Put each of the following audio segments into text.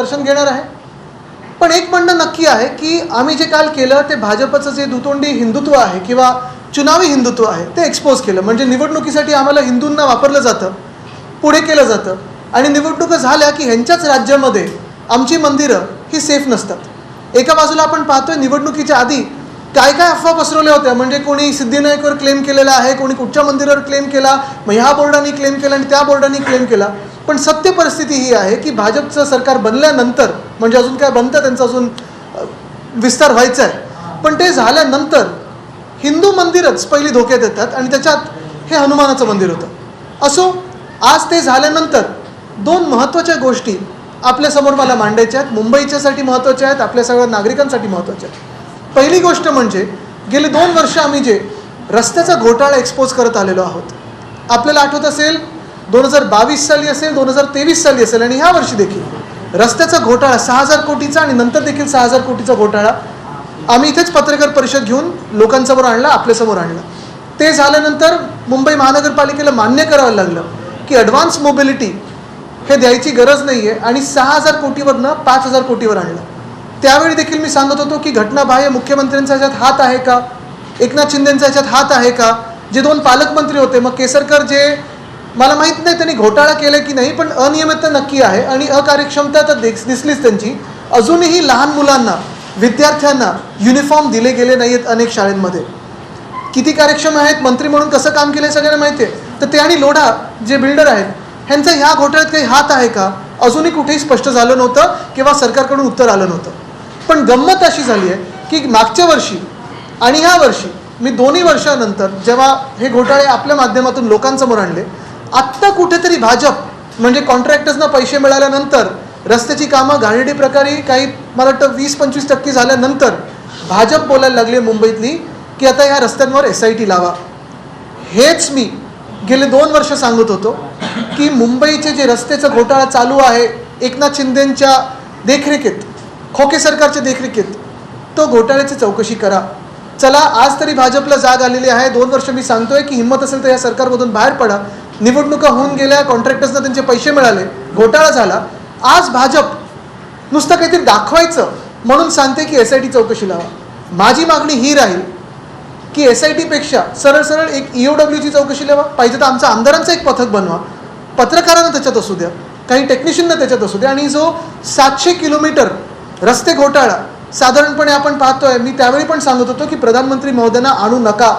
दर्शन घेणार आहे. पण एक म्हणणं नक्की आहे की आम्ही जे काल केलं ते भाजपचं जे दुतोंडी हिंदुत्व आहे किंवा चुनावी हिंदुत्व आहे ते एक्सपोज केलं. म्हणजे निवडणुकीसाठी आम्हाला हिंदूंना वापरलं जातं पुढे केलं जातं. आणि निवडणुका झाल्या की ह्यांच्याच राज्यामध्ये आमची मंदिरं ही सेफ नसतात. एका बाजूला आपण पाहतोय निवडणुकीच्या आधी काय काय अफवा पसरवल्या होत्या. म्हणजे कोणी सिद्धिनायकवर क्लेम केलेला आहे कोणी कुठच्या मंदिरावर क्लेम केला मग ह्या बोर्डाने क्लेम केला आणि त्या बोर्डाने क्लेम केला. पण सत्य परिस्थिती ही आहे की भाजपचं सरकार बनल्यानंतर म्हणजे अजून काय बनतं त्यांचा अजून विस्तार व्हायचा आहे. पण ते झाल्यानंतर हिंदू मंदिरच पहिली धोक्यात येतात आणि त्याच्यात हे हनुमानाचं मंदिर होतं. असो आज ते झाल्यानंतर दोन महत्त्वाच्या गोष्टी आपल्यासमोर मला मांडायच्या आहेत. मुंबईच्यासाठी महत्त्वाच्या आहेत आपल्या सगळ्या नागरिकांसाठी महत्त्वाच्या आहेत. पहिली गोष्ट म्हणजे गेले दोन वर्ष आम्ही जे रस्त्याचा घोटाळा एक्सपोज करत आलेलो आहोत आपल्याला आठवत असेल दोन हजार बावीस साली असेल दोन हजार तेवीस साली असेल आणि ह्या वर्षी देखील. रस्त्याचा घोटाळा सहा हजार कोटीचा आणि नंतर देखील सहा हजार कोटीचा घोटाळा आम्ही इथेच पत्रकार परिषद घेऊन लोकांसमोर आणला आपल्यासमोर आणला. ते झाल्यानंतर मुंबई महानगरपालिकेला मान्य करावं लागलं की ॲडव्हान्स मोबिलिटी हे द्यायची गरज नाही आहे आणि सहा हजार कोटीवरनं पाच हजार कोटीवर आणलं. त्यावेळी देखील मी सांगत होतो की घटनाबाह्य मुख्यमंत्र्यांचा ह्याच्यात हात आहे का? एकनाथ शिंदेंचा ह्याच्यात हात आहे का? जे दोन पालकमंत्री होते मग केसरकर जे मला माहीत नाही त्यांनी घोटाळा केला की नाही पण अनियमितता नक्की आहे आणि अकार्यक्षमता तर दिस दिसलीच त्यांची. अजूनही लहान मुलांना विद्यार्थ्यांना युनिफॉर्म दिले गेले नाही आहेत अनेक शाळेंमध्ये. किती कार्यक्षम आहेत मंत्री म्हणून कसं काम केलं सगळ्यांना माहिती आहे. तर ते आणि लोढा जे बिल्डर आहेत ह्यांचा ह्या घोटाळ्यात काही हात आहे का? अजूनही कुठेही स्पष्ट झालं नव्हतं किंवा सरकारकडून उत्तर आलं नव्हतं. पण गंमत अशी झाली आहे की मागच्या वर्षी आणि ह्या वर्षी मी दोन्ही वर्षानंतर जेव्हा हे घोटाळे आपल्या माध्यमातून लोकांसमोर आणले आत्ता कुठेतरी भाजप म्हणजे कॉन्ट्रॅक्टर्सना पैसे मिळाल्यानंतर रस्त्याची कामं घाणेरडी प्रकारे काही मला वाटतं वीस पंचवीस टक्के झाल्यानंतर भाजप बोलायला लागली मुंबईतली की आता ह्या रस्त्यांवर एस आय टी लावा. हेच मी गेले दोन वर्ष सांगत होतो की मुंबईचे जे रस्त्याचा घोटाळा चालू आहे एकनाथ शिंदेंच्या देखरेखीत खोके सरकारच्या देखरेखीत तो घोटाळ्याची चौकशी करा. चला आज तरी भाजपला जाग आलेली आहे. दोन वर्ष मी सांगतोय की हिंमत असेल तर या सरकारमधून बाहेर पडा. निवडणुका होऊन गेल्या कॉन्ट्रॅक्टर्सना त्यांचे पैसे मिळाले घोटाळा झाला. आज भाजप नुसतं काहीतरी दाखवायचं म्हणून सांगते की एस आय टी चौकशी लावा. माझी मागणी ही राहील की एस आय टीपेक्षा सरळ सरळ एक ई ओ डब्ल्यूची चौकशी लावा. पाहिजे तर आमचा आमदारांचं एक पथक बनवा. पत्रकारांना त्याच्यात असू द्या काही टेक्निशियनना त्याच्यात असू द्या. आणि जो सातशे किलोमीटर रस्ते घोटाळा साधारणपणे आपण पाहतोय मी त्यावेळी पण सांगत होतो की प्रधानमंत्री महोदयांना आणू नका.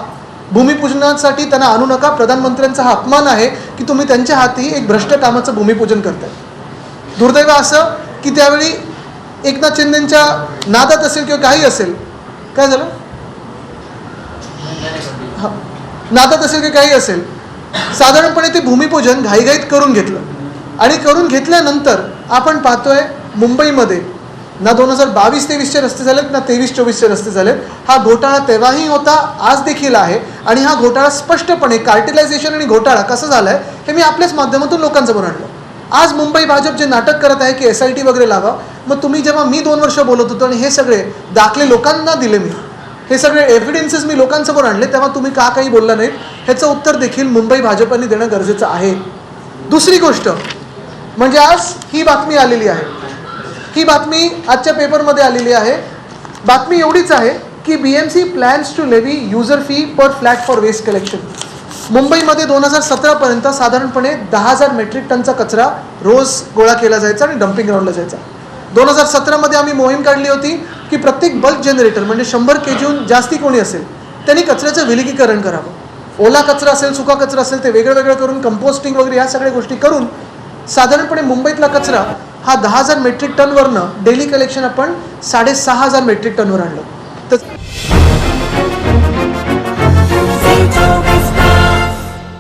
भूमिपूजनासाठी त्यांना आणू नका. प्रधानमंत्र्यांचा हा अपमान आहे की तुम्ही त्यांच्या हाती एक भ्रष्ट कामाचं भूमिपूजन करताय. दुर्दैव असं की त्यावेळी एकनाथ शिंदेच्या नादात असेल किंवा काही असेल. काय झालं? हां. नादात असेल की काही असेल. साधारणपणे ते भूमिपूजन घाईघाईत करून घेतलं. आणि करून घेतल्यानंतर आपण पाहतोय मुंबईमध्ये ना दोन हजार बावीस तेवीसचे रस्ते झालेत ना तेवीस चोवीसचे रस्ते झालेत. हा घोटाळा तेव्हाही होता आज देखील आहे. आणि हा घोटाळा स्पष्टपणे कार्टिलायझेशन आणि घोटाळा कसं झाला आहे हे मी आपल्याच माध्यमातून लोकांसमोर आणलं. आज मुंबई भाजप जे नाटक करत आहे की एस आय टी वगैरे लावा मग तुम्ही जेव्हा मी दोन वर्ष बोलत होतो आणि हे सगळे दाखले लोकांना दिले मी हे सगळे एव्हिडन्सेस मी लोकांसमोर आणले तेव्हा तुम्ही का काही बोलला नाहीत ह्याचं उत्तर देखील मुंबई भाजपने देणं गरजेचं आहे. दुसरी गोष्ट म्हणजे आज ही बातमी आलेली आहे. ही बातमी आजच्या पेपरमध्ये आलेली आहे. बातमी एवढीच आहे की B M C plans to levy user fee per flat for waste collection मुंबईमध्ये दोन हजार सतरापर्यंत साधारणपणे दहा हजार मेट्रिक टनचा कचरा रोज गोळा केला जायचा आणि डम्पिंग ग्राउंडला जायचा. दोन हजार सतरामध्ये आम्ही मोहीम काढली होती की प्रत्येक बल्क जनरेटर म्हणजे शंभर के जीहून जास्ती कोणी असेल त्यांनी कचऱ्याचं विलगीकरण करावं. ओला कचरा असेल सुका कचरा असेल ते वेगळं वेगळं करून कंपोस्टिंग वगैरे या सगळ्या गोष्टी करून साधारणपणे मुंबईतला कचरा हा दहा हजार मेट्रिक टनवरनं डेली कलेक्शन आपण साडेसहा हजार मेट्रिक टनवर आणलं. तर